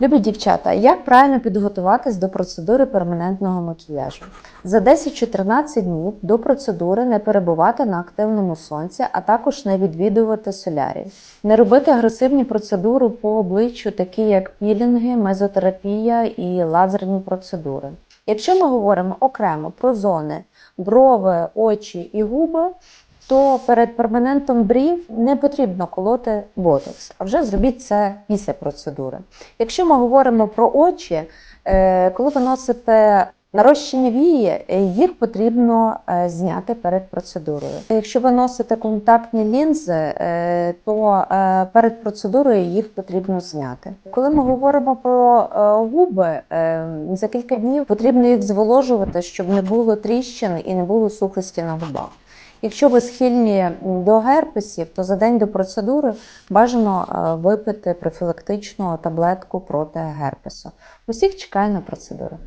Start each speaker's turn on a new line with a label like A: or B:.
A: Любі дівчата, як правильно підготуватись до процедури перманентного макіяжу? За 10-14 днів до процедури не перебувати на активному сонці, а також не відвідувати солярій. Не робити агресивні процедури по обличчю, такі як пілінги, мезотерапія і лазерні процедури. Якщо ми говоримо окремо про зони брови, очі і губи, то перед перманентом брів не потрібно колоти ботокс, а вже зробіть це після процедури. Якщо ми говоримо про очі, е, коли ви носите нарощені вії, е, їх потрібно е, зняти перед процедурою. Якщо ви носите контактні лінзи, то перед процедурою їх потрібно зняти. Коли ми говоримо про губи, за кілька днів потрібно їх зволожувати, щоб не було тріщин і не було сухості на губах. Якщо ви схильні до герпесів, то за день до процедури бажано е, випити профілактичну таблетку проти герпесу. Усіх чекаю на процедуру.